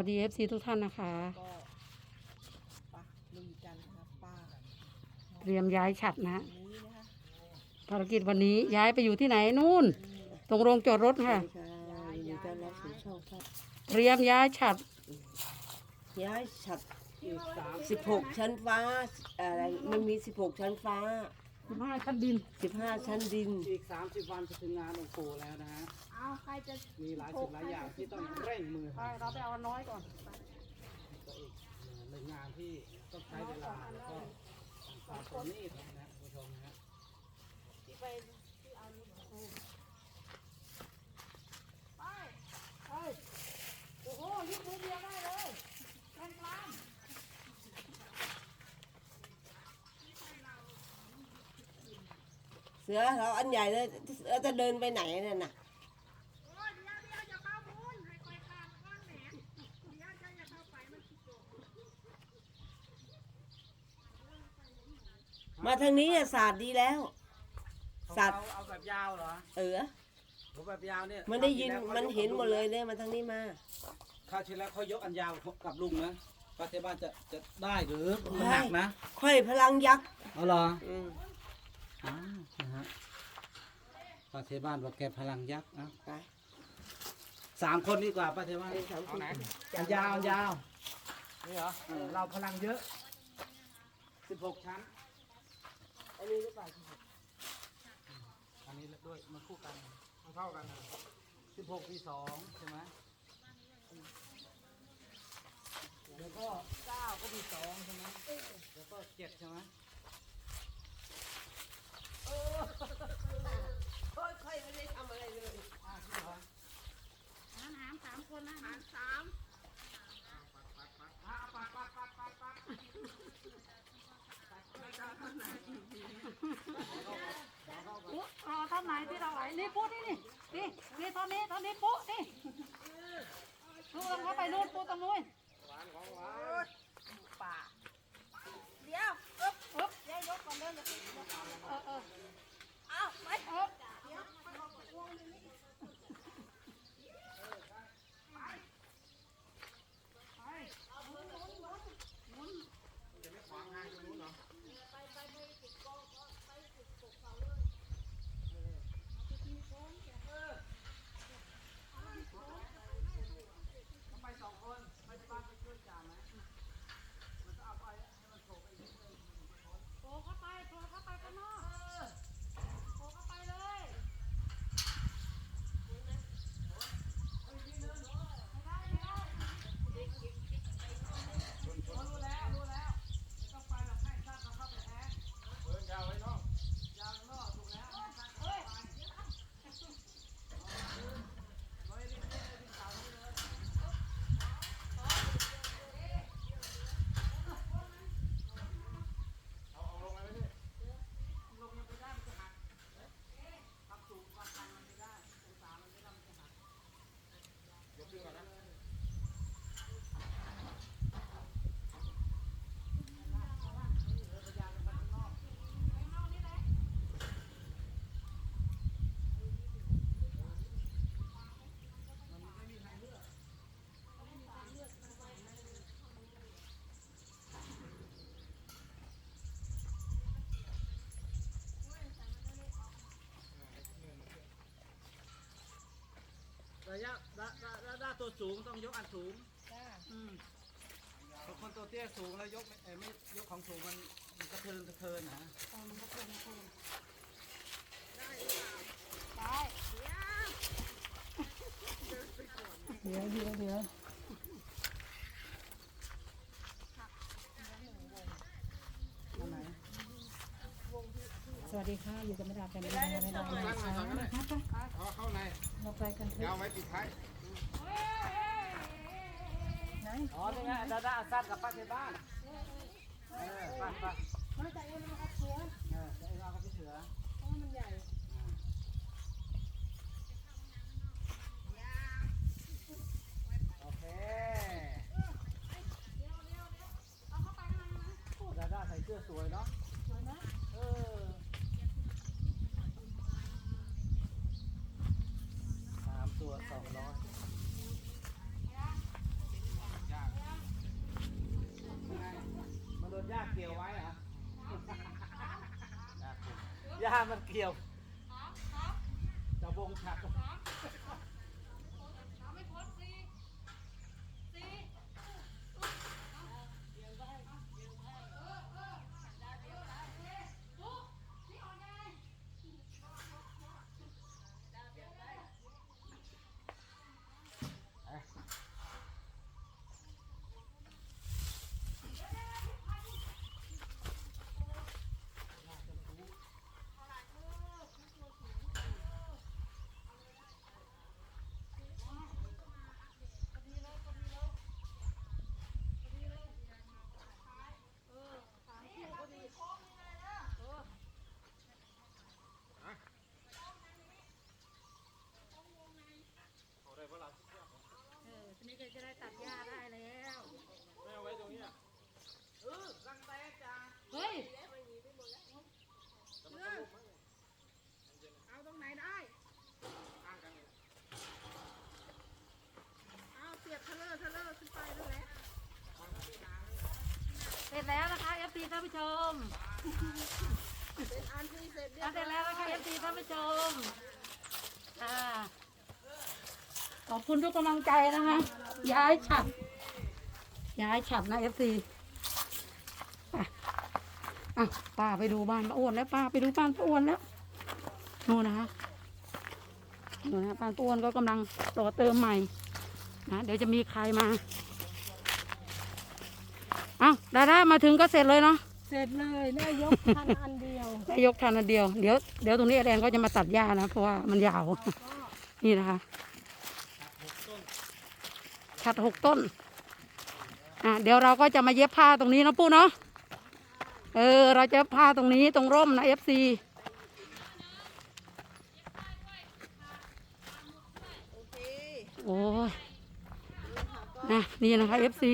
วัสดีเอฟซีทุกท่านนะคะ ก็ปะลุยกันนะครับป้าเตรียมย้ายฉัดนะอันนี้นะคะภารกิจวันนี้ย้ายไปอยู่ที่ไหนนู่น ตรงโรงจอดรถค่ะ ค่ะยินดีต้อนรับสู่ช่องครับเตรียมย้ายฉัดย้ายฉัดสิบหกชั้นฟ้าอะไรมันมีสิบหกชั้นฟ้า15ชั้นดินสิบห้าชั้นดินอีก 30 วันจะถึงงานองค์ปู่แล้วนะฮะ เอาใครจะมีหลายสิ่งหลายอย่างที่ต้องเร่งมือไปเราไปเอาอันน้อยก่อนตัวอีกหนึ่งงานที่ต้องใช้เวลาแล้วก็ตามตัวนี้นะคุณผู้ชมนะฮะที่ไปที่เอานี่ไปโอ้โหยุบมือเดียวได้เลยแรงกลางเสือเราอันใหญ่เลยเสือจะเดินไปไหนนั่นน่ะ มาทางนี้อะศาสตร์ดีแล้ว สัตว์เอาเอาแบบยาวเหรอเออ ผมแบบยาวเนี่ยมันได้ยิน คราวที่มันแล้วเห็นหมดเลยเนี่ยมาทางนี้มา คราวที่แล้วเขายกอันยาวกับลุงนะป้าเทบ้านจะจะได้หรือมันหนักนะค่อยพลังยักษ์เอาเหรออืมอ้าวนะฮะป้าเทบ้านบอกแกพลังยักษ์เอ้าไปสามคนดีกว่าป้าเทบ้านไปสามคนอันยาวอันยาวนี่เหรอ เออเราพลังเยอะสิบหกชั้น อันนี้หรือเปล่าอันนี้ด้วยมันคู่กันมันเท่ากันสิบหกปีสองใช่ไหมแล้วก็เก้าก็มีสองใช่ไหมแล้วก็เจ็ดใช่ไหมค่อยไม่ได้ทำอะไรเลยอ้าวจริงเหรอหารหามสามคนนะหารสาม อะปัดปัดปัดปัดปัด ปุ๊รอเท่าไหนที่เราไหว นี่ปุ๊นี่นี่นี่นี่ตอนนี้ตอนนี้ปุ๊นี่ลูกต้องเข้าไปนู่นปุ๊ตรงนู้น ป่าเดี๋ยวอึ๊บ อึ๊บ เดี๋ยวยกก่อนเด้ออย่าเพิ่งยกก่อน เออเออ เอาไป อึ๊บ เดี๋ยวมันเอาไปวงนี้ ไปสองคนไปที่บ้านไปช่วยจ่าไหมมันจะเอาไปให้มันโผล่ไปอีกนิดนึง โผล่เข้าไปโผล่เข้าไปข้างนอกโผล่เข้าไปเลย ระยะระระระระตัวสูงต้องยกอันสูง จ้าอืมบางคนตัวเตี้ยสูงแล้วยกไม่เอ่อไม่ยกของสูงมันมันกระเทินกระเทินนะเดี๋ยว เดี๋ยวเดี๋ยวอันไหน ส วัสดีค่ะ อยู่กับแม่ดาแฟนไม่ได้ไม่ได้นะคะเอาเข้าในเราไปกันเถยาวอะไว้ปิดท้ายอ๋อนี่ไงดาดาซัดกับป้าที่บ้านเออป้าป้ามาจากเอ็นนะครับเสือเออเดี๋ยวเอากับพี่เสือเพราะมันใหญ่โอเคดาดาใส่เสื้อสวยเนาะ ยามันเกี่ยวจะวงฉาก จะได้ตัดหญ้าได้แล้ว ไม่เอาไว้ตรงนี้อะเออตั้งแต่จ้าเฮ้ยเอาตรงไหนได้ ข้างกันเนี่ยเอาเสียบทะเลอร์ทะเลอร์ขึ้นไปนั่นแหละเสร็จแล้วนะคะ FC ท่านผู้ชมเป็นอันที่เสร็จเรียอะบเสร็จแล้วนะคะ FC ท่านผู้ชม อ่า ขอบคุณทุกกำลังใจนะคะ ย้ายฉับ ย้ายฉับนะ FC ไปอะป้าไปดูบ้านป้าอ้วนแล้วป้าไปดูบ้านป้าอ้วนแล้วนู่นนะคะนู่นนะบ้านป้าอ้วนก็กำลังต่อเติมใหม่นะเดี๋ยวจะมีใครมาเอ้าดาด้ามาถึงก็เสร็จเลยเนาะเสร็จเลยได้ยกทันอันเดียวได้ยกทันอันเดียวเดี๋ยวเดี๋ยวตรงนี้แดนก็จะมาตัดหญ้านะเพราะว่ามันยาวนี่นะคะ ชัดหกต้นอะเดี๋ยวเราก็จะมาเย็บผ้าตรงนี้เนาะปู้เนาะเออ เราจะเย็บผ้าตรงนี้ตรงร่มนะเอฟซีโอเคโอ้ยนะนี่นะคะเอฟซี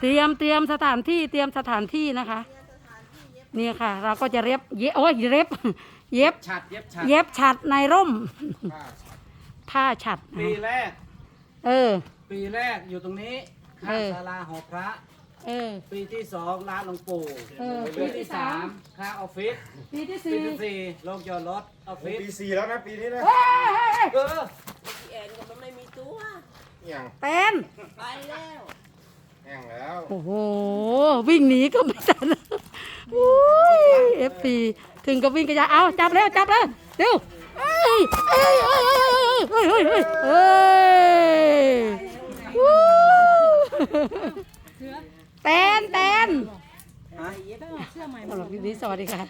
เตรียมเตรียมสถานที่เตรียมสถานที่นะคะนี่ค่ะ เราก็จะเย็บเย็บโอ้ยเย็บ เย็บฉัดเย็บฉัดเย็บฉัดในร่ม ผ้าฉัดผ้าฉัดปีนะแรก เออ ปีแรกอยู่ตรงนี้เอข้างอศาลาหอพระ เออ ปีที่สองร้านหลวงปู่เออปีปีที่ที่สาสามมค่าออฟฟิศปีที่ปีสี่ที่สี่โรงจอดรถออฟฟิศปีสี่แล้วนะปีนี้นะเฮ้ยเฮ้ยเฮ้ยเออพี่แอนก็มันไม่มีตัวอย่างเต้นไปแล้วแห้งแล้วโอ้โห วิ่งหนีก็ไม่ทันโอ้ยเอฟซีถึงกับวิ่งกระยาเอาจับแล้วจับแล้วเร็วเอ้ยเอ้ยเอ้ยเอ้ยเอ้ยเอ้ยเอ้ยเอ้ย วู้เต้นเต้นเสื้อใหม่สำหรับคลิปนี้สวัสดีค่ะ